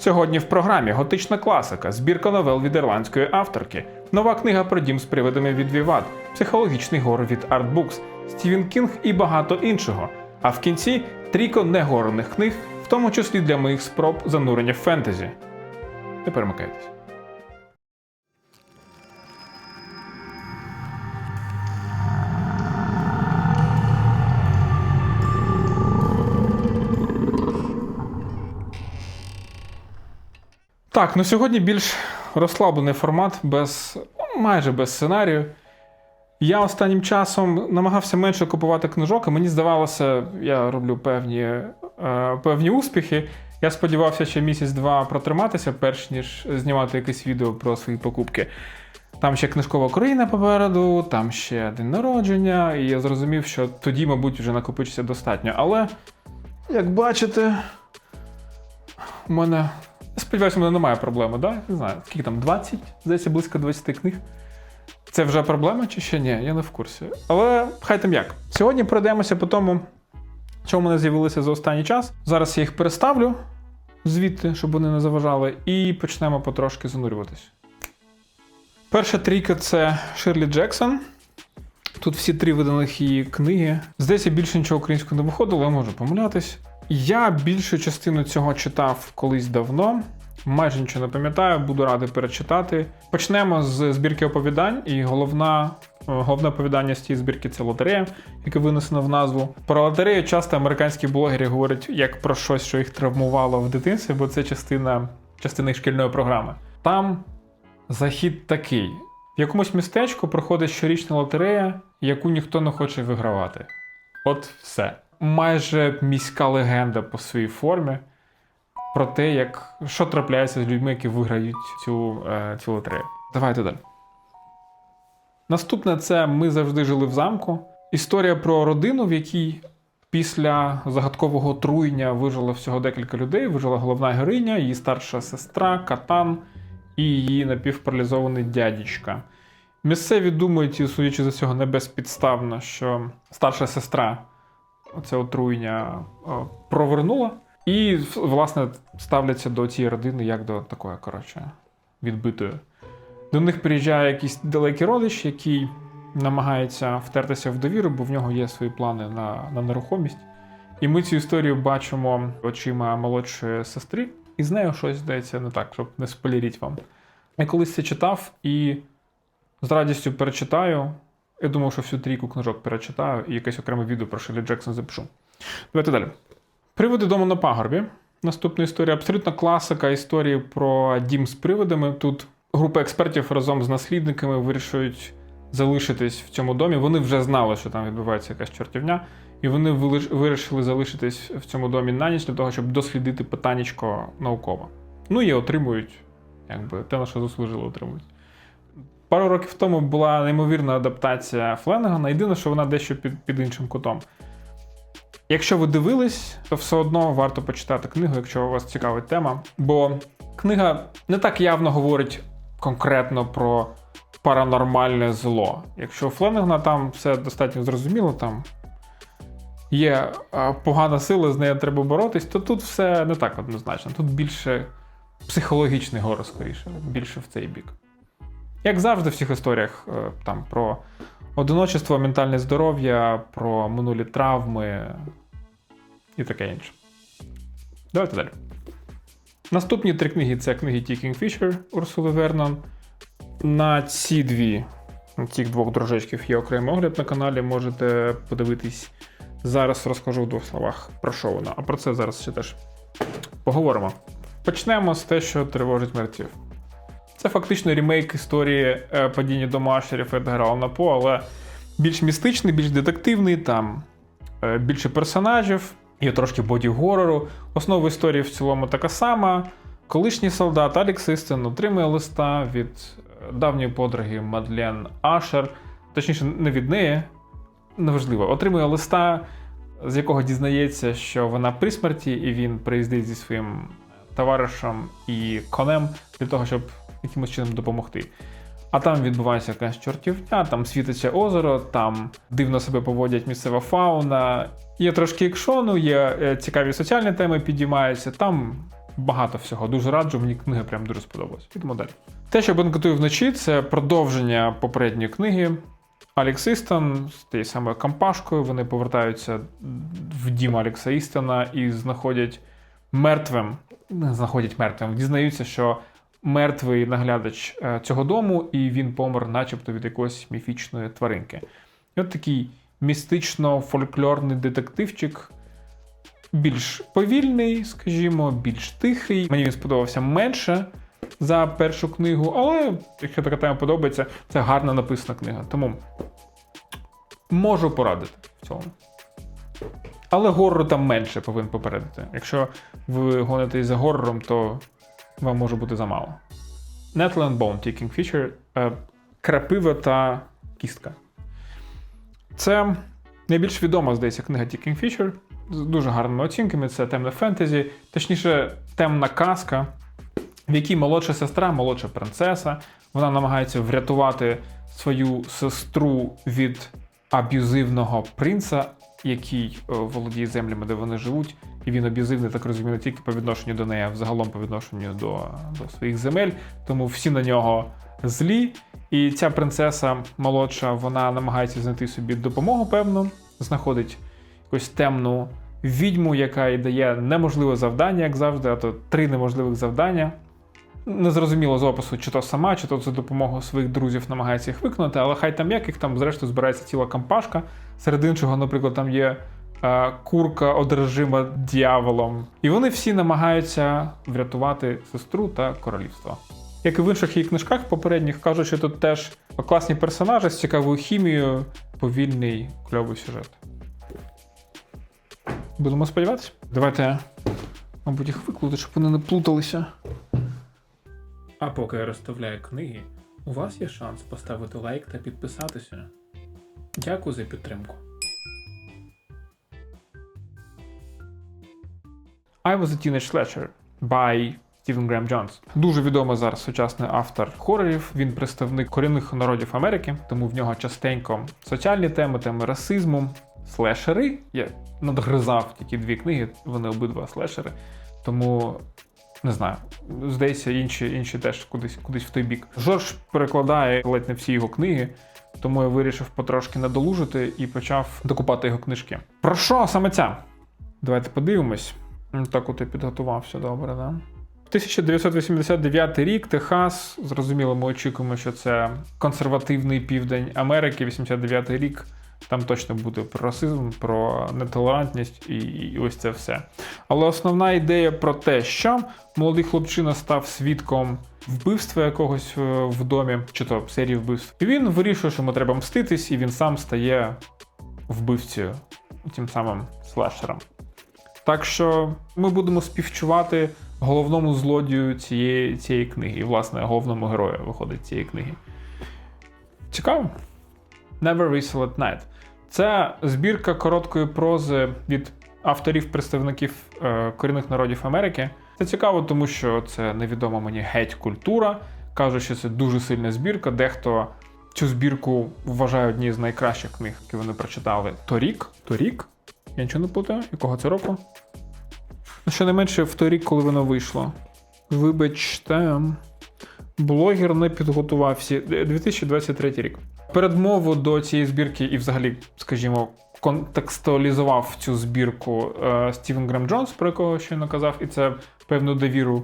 Сьогодні в програмі готична класика, збірка новел від ірландської авторки, нова книга про дім з привидами від Віват, психологічний гор від Artbooks, Стівен Кінг і багато іншого. А в кінці трійко негорених книг, в тому числі для моїх спроб занурення в фентезі. Не перемикайтесь. Так, ну сьогодні більш розслаблений формат, без майже без сценарію. Я останнім часом намагався менше купувати книжок, і мені здавалося, я роблю певні, е, певні успіхи. Я сподівався ще місяць-два протриматися, перш ніж знімати якесь відео про свої покупки. Там ще книжкова Україна попереду, там ще день народження, і я зрозумів, що тоді, мабуть, вже накопичиться достатньо. Але, як бачите, у мене. Сподіваюся, у мене немає проблеми, да? Не знаю, скільки там 20, здається, близько 20 книг. Це вже проблема чи ще ні? Я не в курсі. Але хай там як. Сьогодні пройдемося по тому, що в мене з'явилося за останній час. Зараз я їх переставлю звідти, щоб вони не заважали, і почнемо потрошки занурюватись. Перша трійка це Ширлі Джексон. Тут всі три виданих її книги. Здається, більше нічого українською не виходило, я можу помилятись. Я більшу частину цього читав колись давно. Майже нічого не пам'ятаю, буду радий перечитати. Почнемо з збірки оповідань, і головна, е, головне оповідання з цієї збірки це лотерея, яке винесено в назву. Про лотерею часто американські блогери говорять як про щось, що їх травмувало в дитинстві, бо це частина, частина їх шкільної програми. Там захід такий: в якомусь містечку проходить щорічна лотерея, яку ніхто не хоче вигравати. От все. Майже міська легенда по своїй формі про те, як що трапляється з людьми, які виграють цю, е, цю лотерею. Давайте далі. Наступне це Ми завжди жили в замку. Історія про родину, в якій після загадкового труєння вижило всього декілька людей. Вижила головна героїня, її старша сестра, катан і її напівпаралізований дядічка. Місцеві думають, судячи за цього, не безпідставно, що старша сестра це отруєння е, провернула. І, власне, ставляться до цієї родини як до такої, коротше, відбитої. До них приїжджає якийсь далекий родич, який намагається втертися в довіру, бо в нього є свої плани на, на нерухомість. І ми цю історію бачимо очима молодшої сестри, і з нею щось здається не так, щоб не спойлеріть вам. Я колись це читав і з радістю перечитаю. Я думав, що всю трійку книжок перечитаю і якесь окреме відео про Шелі Джексон запишу. Давайте далі. Приводи дому на пагорбі. Наступна історія абсолютно класика історії про дім з привидами. Тут група експертів разом з наслідниками вирішують залишитись в цьому домі. Вони вже знали, що там відбувається якась чортівня, і вони вирішили залишитись в цьому домі на ніч для того, щоб дослідити питаннячко науково. Ну і отримують, якби те, на що заслужили, отримують. Пару років тому була неймовірна адаптація Фленнегана. Єдине, що вона дещо під, під іншим кутом. Якщо ви дивились, то все одно варто почитати книгу, якщо вас цікавить тема. Бо книга не так явно говорить конкретно про паранормальне зло. Якщо у Фленнегана там все достатньо зрозуміло, там є погана сила, з нею треба боротись, то тут все не так однозначно. Тут більше психологічний горо, скоріше, більше в цей бік. Як завжди в всіх історіях е, там про одиночество, ментальне здоров'я, про минулі травми і таке інше. Давайте далі. Наступні три книги це книги Ті Кінгфішер Урсули Вернон. На ці дві, на цих двох дружечків є окремий огляд на каналі, можете подивитись. Зараз розкажу в двох словах про що воно, а про це зараз ще теж поговоримо. Почнемо з те, що тривожить мертвів. Це фактично ремейк історії е, падіння дому Ашерів Едгара Алана По, але більш містичний, більш детективний, там е, більше персонажів, є трошки боді-горору. Основа історії в цілому така сама. Колишній солдат Алікс Істен отримує листа від е, давньої подруги Мадлен Ашер, точніше, не від неї, неважливо, отримує листа, з якого дізнається, що вона при смерті, і він приїздить зі своїм товаришем і конем для того, щоб якимось чином допомогти. А там відбувається якась чортівня, там світиться озеро, там дивно себе поводять місцева фауна. Є трошки екшону, є е, цікаві соціальні теми підіймаються. Там багато всього. Дуже раджу, мені книга прям дуже сподобалась. Підемо далі. Те, що бенкетую вночі, це продовження попередньої книги. Алекс Істон з тією самою кампашкою. Вони повертаються в дім Алекса Істона і знаходять мертвим. Не знаходять мертвим, дізнаються, що мертвий наглядач е, цього дому, і він помер, начебто, від якоїсь міфічної тваринки. І от такий містично-фольклорний детективчик. Більш повільний, скажімо, більш тихий. Мені він сподобався менше за першу книгу, але якщо така тема подобається, це гарно написана книга. Тому можу порадити в цьому. Але горору там менше повинен попередити. Якщо ви гонитесь за горором, то вам може бути замало. Nettle and Bone Taking Feature е, крапива та кістка. Це найбільш відома, здається, книга Taking Feature з дуже гарними оцінками. Це темне фентезі, точніше, темна казка, в якій молодша сестра, молодша принцеса, вона намагається врятувати свою сестру від аб'юзивного принца, який е, володіє землями, де вони живуть. І він аб'юзивний, так розумію, не тільки по відношенню до неї, а взагалом по відношенню до, до своїх земель. Тому всі на нього злі. І ця принцеса молодша, вона намагається знайти собі допомогу, певно, знаходить якусь темну відьму, яка їй дає неможливе завдання, як завжди, а то три неможливих завдання. Незрозуміло з опису, чи то сама, чи то за допомогою своїх друзів намагається їх виконати, але хай там як їх там, зрештою, збирається ціла кампашка. Серед іншого, наприклад, там є курка одержима дьяволом. І вони всі намагаються врятувати сестру та королівство. Як і в інших її книжках попередніх, кажуть, що тут теж класні персонажі з цікавою хімією, повільний кльовий сюжет. Будемо сподіватися. Давайте, мабуть, їх виклути, щоб вони не плуталися. А поки я розставляю книги, у вас є шанс поставити лайк та підписатися. Дякую за підтримку. I was a teenage slasher by Стівен Грем Джонс. Дуже відомий зараз сучасний автор хорорів. Він представник корінних народів Америки, тому в нього частенько соціальні теми, теми расизму, слешери. Я надгризав тільки дві книги, вони обидва слешери. Тому не знаю, здається, інші, інші теж кудись кудись в той бік. Жорж перекладає ледь не всі його книги, тому я вирішив потрошки надолужити і почав докупати його книжки. Про що саме ця? Давайте подивимось. Так, от я підготувався добре, да? 1989 рік, Техас. Зрозуміло, ми очікуємо, що це консервативний південь Америки. 89 рік. Там точно буде про расизм, про нетолерантність і, і ось це все. Але основна ідея про те, що молодий хлопчина став свідком вбивства якогось е, в домі, чи то серії вбивств. І він вирішує, що йому треба мститись, і він сам стає вбивцею, тим самим слешером. Так що ми будемо співчувати головному злодію цієї, цієї книги, і, власне, головному герою виходить цієї книги. Цікаво? Never Whistle at Night. Це збірка короткої прози від авторів-представників е, корінних народів Америки. Це цікаво, тому що це невідома мені геть культура. Кажуть, що це дуже сильна збірка. Дехто цю збірку вважає однією з найкращих книг, які вони прочитали торік. Торік? Я нічого не плутаю. Якого це року? Ну, Щонайменше в той рік, коли воно вийшло. Вибачте, блогер не підготувався. 2023 рік. Передмову до цієї збірки і, взагалі, скажімо, контекстуалізував цю збірку е, Стівен Грем Джонс, про якого щойно казав, і це певну довіру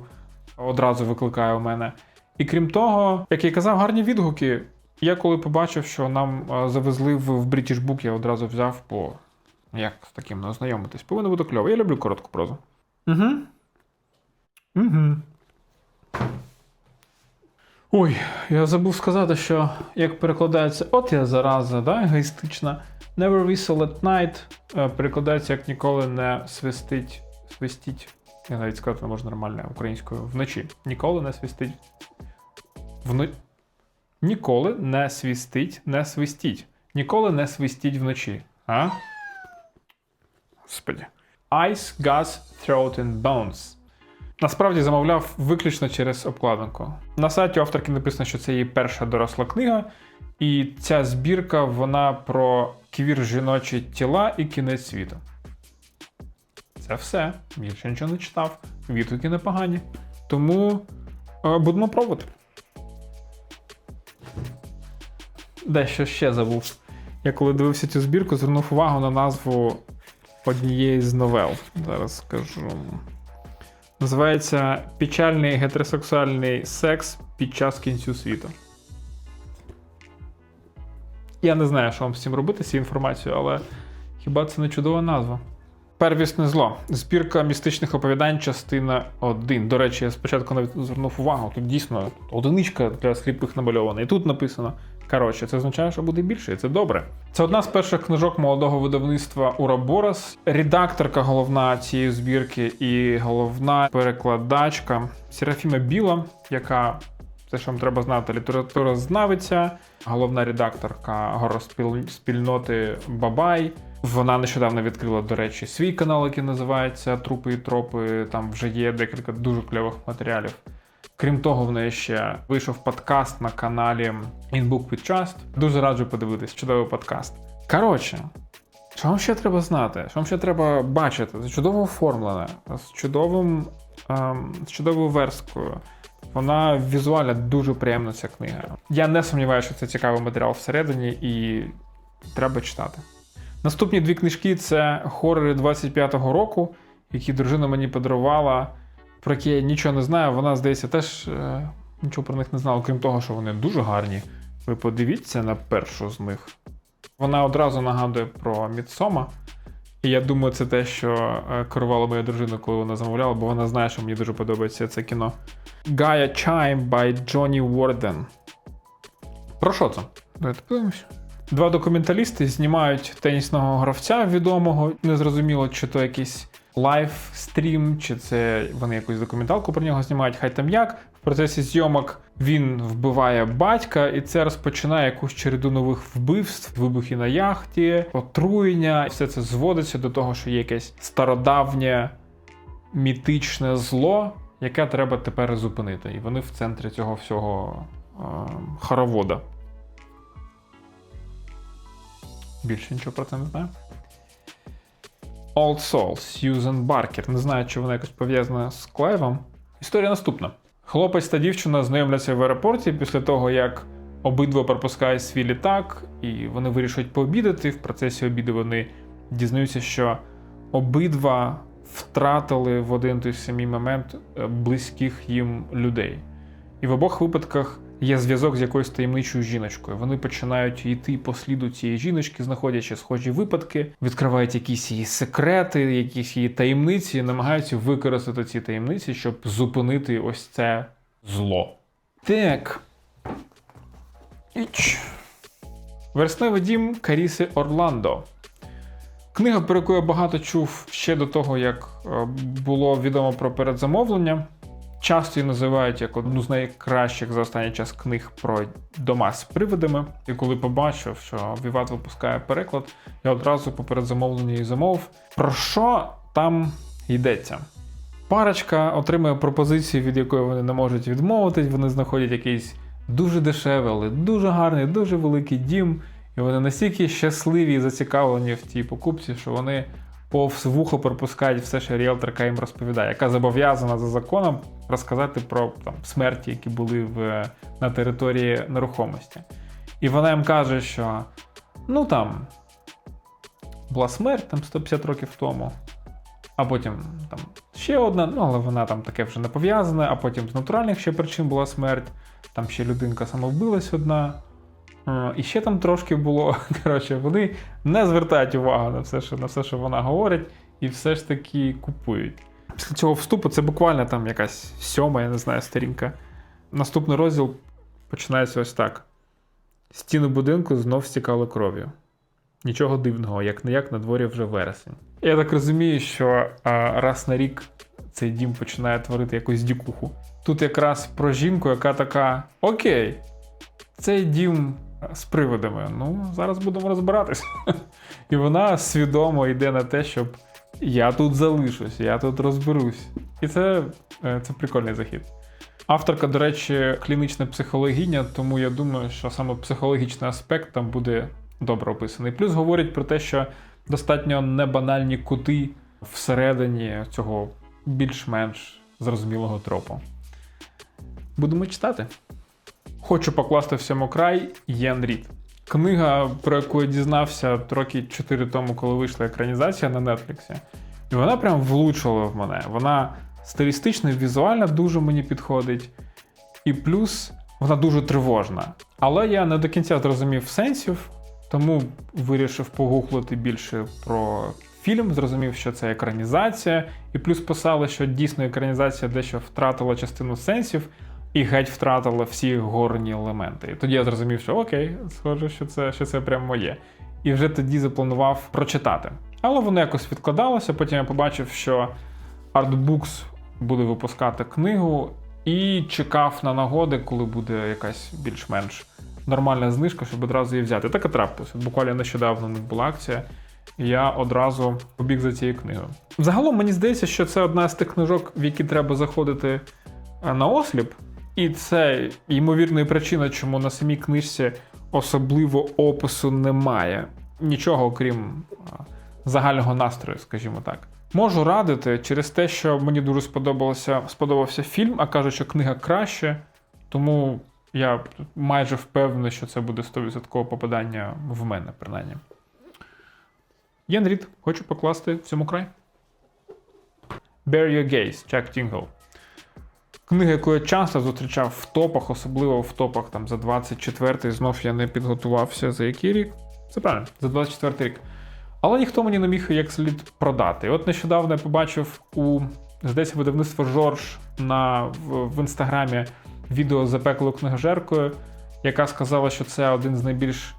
одразу викликає у мене. І крім того, як я казав, гарні відгуки. Я коли побачив, що нам е, завезли в, British Book, я одразу взяв по як з таким не ознайомитись. Повинно бути кльово. Я люблю коротку прозу. Угу. Угу. Ой, я забув сказати, що як перекладається, от я зараза, да, егоїстична. Never whistle at night е, перекладається як ніколи не свистить. Свистіть. Я навіть сказати не можу нормально українською вночі. Ніколи не свистить. Вно... Ніколи не свистить, не свистіть. Ніколи не свистіть вночі. А? Господи. Ice, Gas, Throat and Bones. Насправді замовляв виключно через обкладинку. На сайті авторки написано, що це її перша доросла книга, і ця збірка вона про квір жіночі тіла і кінець світу. Це все. Більше нічого не читав. відгуки непогані. Тому е, будемо пробувати. Дещо ще забув. Я коли дивився цю збірку, звернув увагу на назву однієї з новел. Зараз скажу. Називається Печальний гетеросексуальний секс під час кінцю світу. Я не знаю, що вам з цим робити, з цією інформацією, але хіба це не чудова назва? Первісне зло. Збірка містичних оповідань, частина 1. До речі, я спочатку навіть звернув увагу. Тут дійсно одиничка для сліпих намальована. І тут написано. Коротше, це означає, що буде більше, і це добре. Це одна з перших книжок молодого видавництва Ураборос. Редакторка головна цієї збірки і головна перекладачка Серафіма Біла, яка це що вам треба знати, літературознавиця, головна редакторка гороспільноти Бабай. Вона нещодавно відкрила, до речі, свій канал, який називається Трупи і тропи. Там вже є декілька дуже кльових матеріалів. Крім того, в неї ще вийшов подкаст на каналі In Book with Trust. Дуже раджу подивитись, чудовий подкаст. Коротше, що вам ще треба знати? Що вам ще треба бачити? Це чудово оформлене, з чудовим, ем, з чудовою версткою. Вона візуально дуже приємна ця книга. Я не сумніваюся, що це цікавий матеріал всередині і треба читати. Наступні дві книжки це хорори 25-го року, які дружина мені подарувала, про які я нічого не знаю. Вона, здається, теж е, нічого про них не знала, крім того, що вони дуже гарні. Ви подивіться на першу з них. Вона одразу нагадує про Мідсома. І я думаю, це те, що е, керувала моя дружина, коли вона замовляла, бо вона знає, що мені дуже подобається це кіно. Gaia Chime by Johnny Warden. Про що це? Давайте подивимося. Два документалісти знімають тенісного гравця відомого. Незрозуміло, чи то якийсь лайв стрім, чи це вони якусь документалку про нього знімають, хай там як. В процесі зйомок він вбиває батька, і це розпочинає якусь череду нових вбивств, вибухи на яхті, отруєння. Все це зводиться до того, що є якесь стародавнє мітичне зло, яке треба тепер зупинити. І вони в центрі цього всього е, хоровода. Більше нічого про це не знаю. Old Soul, Сьюзен Баркер. Не знаю, чи вона якось пов'язана з Клайвом. Історія наступна: хлопець та дівчина знайомляться в аеропорті після того, як обидва пропускають свій літак, і вони вирішують пообідати. В процесі обіду вони дізнаються, що обидва втратили в один той самий момент е, близьких їм людей. І в обох випадках є зв'язок з якоюсь таємничою жіночкою. Вони починають йти по сліду цієї жіночки, знаходячи схожі випадки, відкривають якісь її секрети, якісь її таємниці, і намагаються використати ці таємниці, щоб зупинити ось це зло. Так. Іч. Версневий дім Каріси Орландо. Книга, про яку я багато чув ще до того, як е, було відомо про передзамовлення. Часто її називають як одну з найкращих за останній час книг про дома з привидами. І коли побачив, що Віват випускає переклад, я одразу по передзамовленню її замовив. Про що там йдеться? Парочка отримує пропозицію, від якої вони не можуть відмовитись. Вони знаходять якийсь дуже дешевий, але дуже гарний, дуже великий дім. І вони настільки щасливі і зацікавлені в тій покупці, що вони повз вухо пропускають все, що ріелторка їм розповідає, яка зобов'язана за законом розказати про там, смерті, які були в, на території нерухомості. І вона їм каже, що ну там була смерть там 150 років тому, а потім там ще одна, ну але вона там таке вже не пов'язане, а потім з натуральних ще причин була смерть, там ще людинка самовбилась одна. Е, І ще там трошки було. Коротше, вони не звертають увагу на все, що на все, що вона говорить, і все ж таки купують. Після цього вступу це буквально там якась сьома, я не знаю, сторінка. Наступний розділ починається ось так: стіни будинку знов стікали кров'ю. Нічого дивного, як не як на дворі вже вересень. Я так розумію, що а, раз на рік цей дім починає творити якусь дікуху. Тут якраз про жінку, яка така: Окей, цей дім з приводами. Ну, зараз будемо розбиратися. І вона свідомо йде на те, щоб я тут залишусь, я тут розберусь. І це, е, це прикольний захід. Авторка, до речі, клінічна психологиня, тому я думаю, що саме психологічний аспект там буде добре описаний. Плюс говорять про те, що достатньо небанальні кути всередині цього більш-менш зрозумілого тропу. Будемо читати. Хочу покласти всьому край Єн Рід. Книга, про яку я дізнався роки 4 тому, коли вийшла екранізація на Нетфліксі. І вона прям влучила в мене. Вона стилістично і візуально дуже мені підходить. І плюс вона дуже тривожна. Але я не до кінця зрозумів сенсів, тому вирішив погуглити більше про фільм, зрозумів, що це екранізація, і плюс писали, що дійсно екранізація дещо втратила частину сенсів і геть втратила всі горні елементи. І тоді я зрозумів, що окей, схоже, що це, що це прям моє. І вже тоді запланував прочитати. Але воно якось відкладалося. Потім я побачив, що Artbooks буде випускати книгу, і чекав на нагоди, коли буде якась більш-менш нормальна знижка, щоб одразу її взяти. Так і трапилося. Буквально нещодавно них була акція. Я одразу побіг за цією книгою. Загалом мені здається, що це одна з тих книжок, в які треба заходити е, на осліп, і це ймовірна причина, чому на самій книжці особливо опису немає. Нічого, окрім загального настрою, скажімо так. Можу радити через те, що мені дуже сподобалося, сподобався фільм, а кажуть, що книга краще, тому я майже впевнений, що це буде 100% попадання в мене, принаймні. Єн Рід, хочу покласти в цьому край. Bear Your Gaze, Чак Тінгл. Книга, яку я часто зустрічав в топах, особливо в топах там за 24-й, знов я не підготувався за який рік. Це правильно, за 24-й рік. Але ніхто мені не міг як слід продати. І от нещодавно я побачив у здається, видавництво Жорж на, в, в інстаграмі відео з запеклою книгожеркою, яка сказала, що це один з найбільш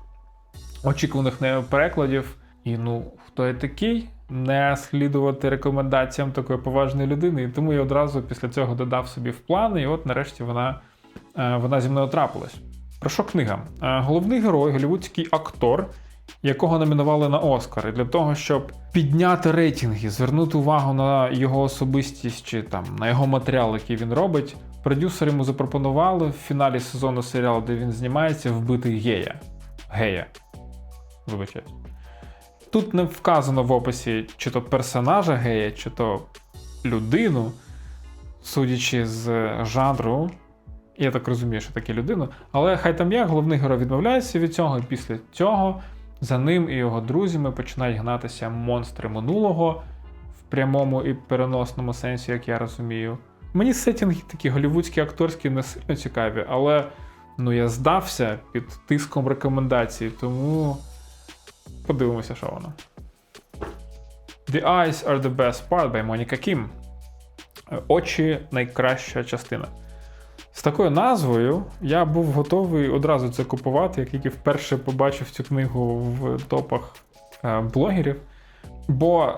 очікуваних перекладів. І ну, хто я такий? Не слідувати рекомендаціям такої поважної людини. І тому я одразу після цього додав собі в плани, і от нарешті вона, е, вона зі мною трапилась. Про що книга? Е, Головний герой, голівудський актор, якого номінували на Оскар. І для того, щоб підняти рейтинги, звернути увагу на його особистість чи там на його матеріал, який він робить, продюсери йому запропонували в фіналі сезону серіалу, де він знімається, вбити гея. Гея. Вибачаюсь. Тут не вказано в описі чи то персонажа гея, чи то людину, судячи з жанру. Я так розумію, що таке людина. Але хай там як, головний герой відмовляється від цього, і після цього за ним і його друзями починають гнатися монстри минулого в прямому і переносному сенсі, як я розумію. Мені сеттінги такі голівудські акторські не сильно цікаві, але ну я здався під тиском рекомендацій, тому подивимося, що воно. The Eyes are the best part by Monica Kim. Очі найкраща частина. З такою назвою я був готовий одразу це купувати, як тільки вперше побачив цю книгу в топах е, блогерів. Бо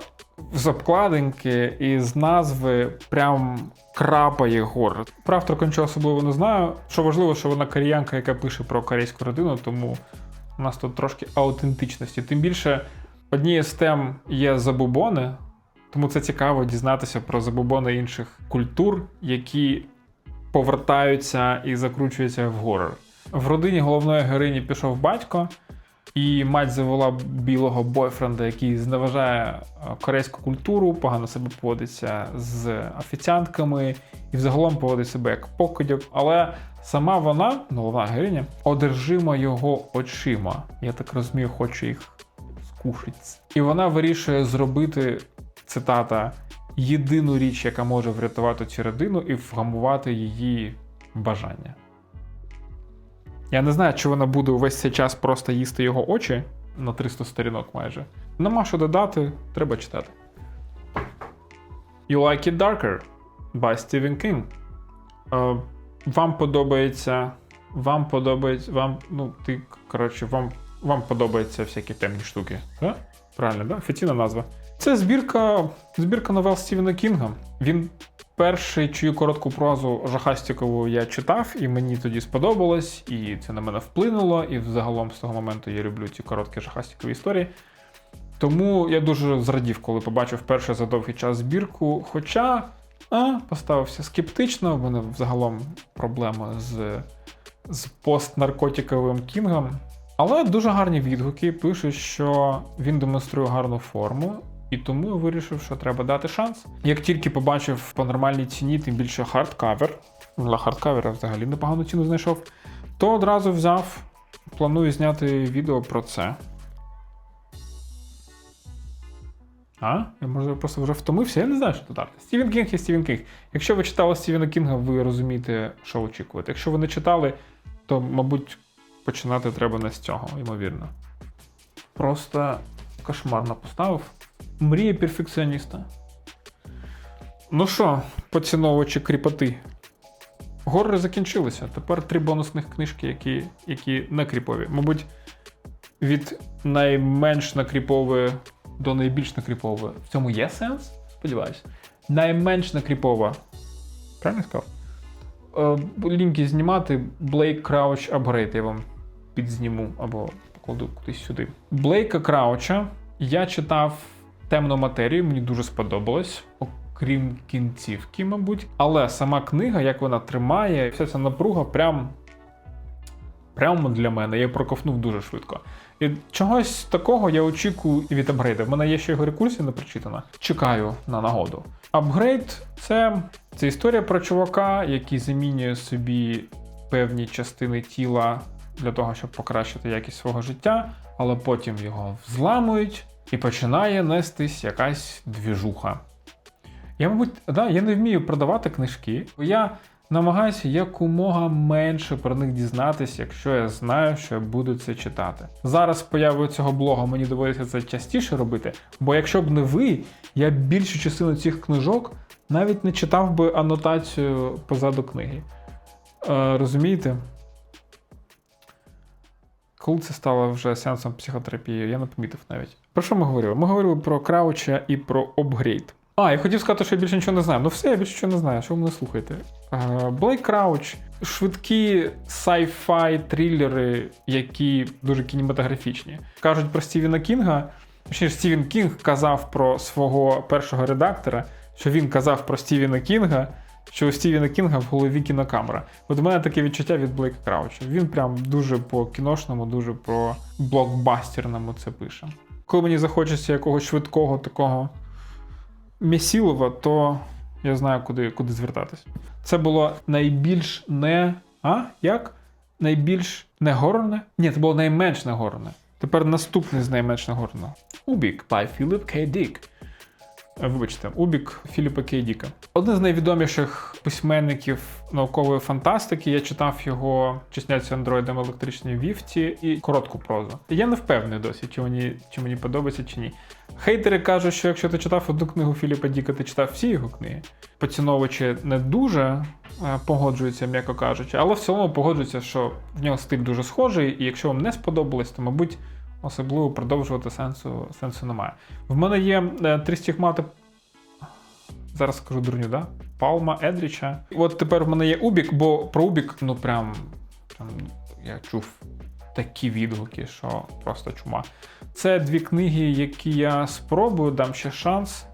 з обкладинки і з назви прям крапає гор. Про авторку нічого особливо не знаю. Що важливо, що вона кореянка, яка пише про корейську родину, тому у нас тут трошки аутентичності. Тим більше однією з тем є забубони, тому це цікаво дізнатися про забубони інших культур, які повертаються і закручуються в горор. В родині головної героїні пішов батько, і мать завела білого бойфренда, який зневажає е, корейську культуру, погано себе поводиться з офіціантками і взагалом поводить себе як покидьок. Але сама вона, головна героїня, одержима його очима. Я так розумію, хоче їх скушити. І вона вирішує зробити цитата єдину річ, яка може врятувати цю родину і вгамувати її бажання. Я не знаю, чи вона буде увесь цей час просто їсти його очі на 300 сторінок майже. Нема що додати, треба читати. You Like It Darker by Stephen King. Е, вам подобається. Вам подобається. Вам. Ну, ти, коротше, вам вам подобаються всякі темні штуки. Да? Правильно, да? Офіційна назва. Це збірка збірка новел Стівена Кінга. Він перший чию коротку прозу жахастікову я читав, і мені тоді сподобалось, і це на мене вплинуло. І взагалом з того моменту я люблю ці короткі жахастікові історії. Тому я дуже зрадів, коли побачив перше за довгий час збірку. Хоча а, поставився скептично, в мене взагалом проблема з, з постнаркотиковим кінгом. Але дуже гарні відгуки пишуть, що він демонструє гарну форму, І тому вирішив, що треба дати шанс. Як тільки побачив по нормальній ціні, тим більше хардкавер, для хардкавера взагалі непогану ціну знайшов, то одразу взяв, планую зняти відео про це. А? Я може просто вже втомився, я не знаю, що тут дати. Стівен Кінг є Стівен Кінг. Якщо ви читали Стівена Кінга, ви розумієте, що очікувати. Якщо ви не читали, то, мабуть, починати треба не з цього, ймовірно. Просто кошмарно поставив. Мрія перфекціоніста. Ну що, поціновувачі кріпоти. Гори закінчилися. Тепер три бонусних книжки, які, які не кріпові. Мабуть, від найменш накріпової до найбільш накріпової. В цьому є сенс? Сподіваюсь. Найменш накріпова. Правильно сказав? Е, лінки знімати Blake Crouch Upgrade, я вам підзніму або покладу кудись сюди. Блейка Крауча я читав темну матерію, мені дуже сподобалось, окрім кінцівки, мабуть. Але сама книга, як вона тримає, вся ця напруга прям. Прямо для мене, я проковнув дуже швидко. І чогось такого я очікую і від апгрейда. В мене є ще його рекурсія не прочитана. Чекаю на нагоду. Апгрейд це, це історія про чувака, який замінює собі певні частини тіла для того, щоб покращити якість свого життя, але потім його взламують і починає нестись якась двіжуха. Я, мабуть, да, я не вмію продавати книжки, бо я намагаюся якомога менше про них дізнатися, якщо я знаю, що я буду це читати. Зараз появою цього блога мені доводиться це частіше робити, бо якщо б не ви, я більшу частину цих книжок навіть не читав би анотацію позаду книги. Е, розумієте? Коли це стало вже сеансом психотерапії, я не помітив навіть. Про що ми говорили? Ми говорили про крауча і про апгрейд. А, я хотів сказати, що я більше нічого не знаю. Ну все, я більше нічого не знаю, що ви мене слухаєте. Блейк Крауч, швидкі sci-fi трилери, які дуже кінематографічні. Кажуть про Стівена Кінга. Ще Стівен Кінг казав про свого першого редактора, що він казав про Стівена Кінга, що у Стівена Кінга в голові кінокамера. От у мене таке відчуття від Блейка Крауча. Він прям дуже по кіношному, дуже по блокбастерному це пише. Коли мені захочеться якогось швидкого такого Месілова, то я знаю, куди куди звертатись. Це було найбільш не. А? Як? Найбільш негорне? Ні, це було найменш негорне. Тепер наступний з найменш негорного. Убік by Philip К. Dick. Вибачте, Убік Філіпа К. Діка. Один з найвідоміших письменників наукової фантастики. Я читав його чесняться андроїдом електричній вівці і коротку прозу. Я не впевнений досі, чи мені, чи мені подобається, чи ні. Хейтери кажуть, що якщо ти читав одну книгу Філіпа Діка, ти читав всі його книги. Поціновувачі не дуже е, погоджуються, м'яко кажучи, але в цілому погоджуються, що в нього стиль дуже схожий, і якщо вам не сподобалось, то, мабуть, особливо продовжувати сенсу сенсу немає. В мене є е, три стігмати. Зараз скажу дурню, да? Палма Едріча. От тепер в мене є Убік, бо про Убік, ну прям, прям я чув такі відгуки, що просто чума. Це дві книги, які я спробую, дам ще шанс,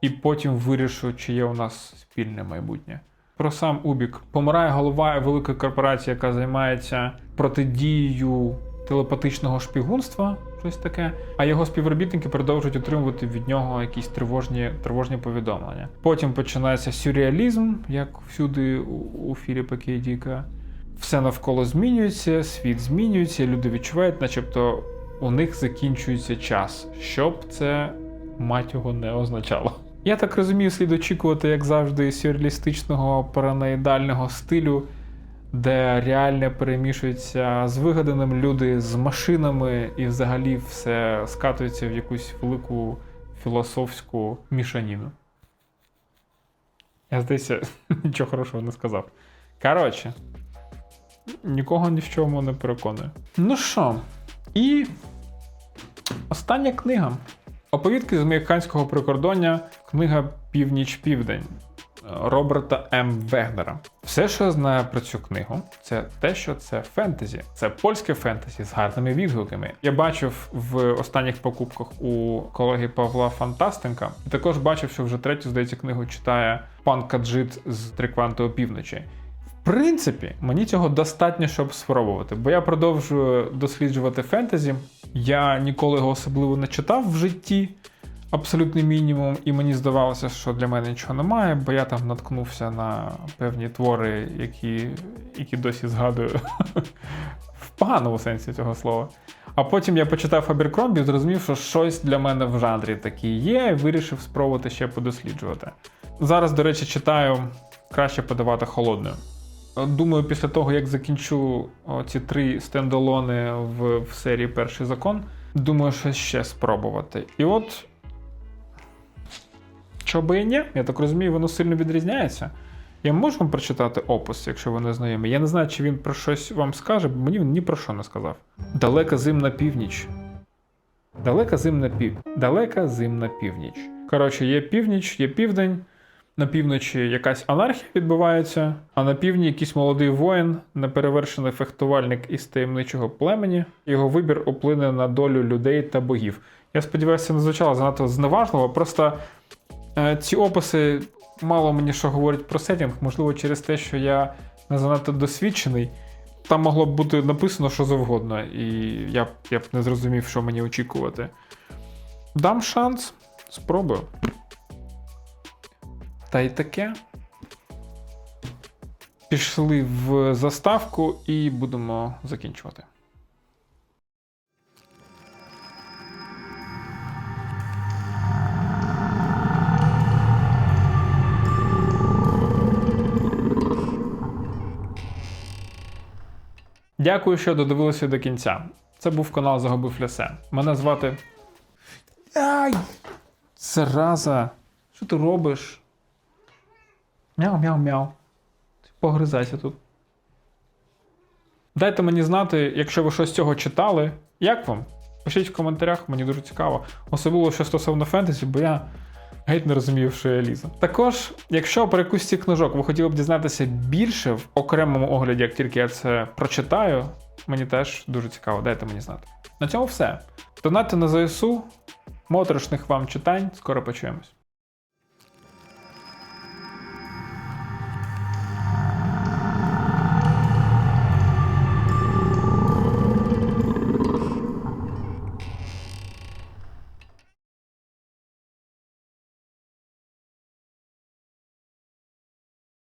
і потім вирішу, чи є у нас спільне майбутнє. Про сам Убік. Помирає голова великої корпорації, яка займається протидією телепатичного шпігунства, щось таке. А його співробітники продовжують отримувати від нього якісь тривожні тривожні повідомлення. Потім починається сюрреалізм, як всюди у, у Філіпа Кейдіка. Все навколо змінюється, світ змінюється, люди відчувають, начебто у них закінчується час, щоб це мать його не означало. Я так розумію, слід очікувати, як завжди, сюрреалістичного параноїдального стилю, де реальне перемішується з вигаданим люди з машинами, і взагалі все скатується в якусь велику філософську мішаніну. Я здається, нічого хорошого не сказав. Коротше, нікого ні в чому не переконую. Ну що, і остання книга. Оповідки з американського прикордоння, книга Північ-Південь Роберта М. Вегнера. Все, що я знаю про цю книгу, це те, що це фентезі. Це польське фентезі з гарними відгуками. Я бачив в останніх покупках у колеги Павла Фантастенка. І також бачив, що вже третю, здається, книгу читає пан Каджит з Трикванти опівночі. Принципі, мені цього достатньо, щоб спробувати, бо я продовжую досліджувати фентезі. Я ніколи його особливо не читав в житті, абсолютний мінімум, і мені здавалося, що для мене нічого немає, бо я там наткнувся на певні твори, які, які досі згадую в поганому сенсі цього слова. А потім я почитав Аберкромбі і зрозумів, що щось для мене в жанрі таке є, і вирішив спробувати ще подосліджувати. Зараз, до речі, читаю краще подавати холодною. Думаю, після того, як закінчу ці три стендалони в, в серії Перший закон, думаю, що ще спробувати. І от. Що би і ні, я так розумію, воно сильно відрізняється. Я можу вам прочитати опис, якщо ви не знайомі. Я не знаю, чи він про щось вам скаже, бо мені він ні про що не сказав. Далека зимна північ. Далека зимна пів... Далека зимна північ. Коротше, є північ, є південь. На півночі якась анархія відбувається, а на півдні якийсь молодий воїн, неперевершений фехтувальник із таємничого племені. Його вибір вплине на долю людей та богів. Я сподіваюся, не звучало занадто зневажливо. Просто е, ці описи мало мені що говорять про сетінг, можливо, через те, що я не занадто досвідчений. Там могло б бути написано що завгодно, і я я б не зрозумів, що мені очікувати. Дам шанс, спробую. Та й таке. Пішли в заставку і будемо закінчувати. Дякую, що додивилися до кінця. Це був канал Загубив Лясе. Мене звати. Ай! Зараза! Що ти робиш? Мяу-мяу-мяу. Погризайся тут. Дайте мені знати, якщо ви щось з цього читали. Як вам? Пишіть в коментарях, мені дуже цікаво. Особливо, що стосовно фентезі, бо я геть не розумів, що я лізу. Також, якщо про якусь цих книжок ви хотіли б дізнатися більше в окремому огляді, як тільки я це прочитаю, мені теж дуже цікаво, дайте мені знати. На цьому все. Донатьте на ЗСУ, моторошних вам читань, скоро почуємось.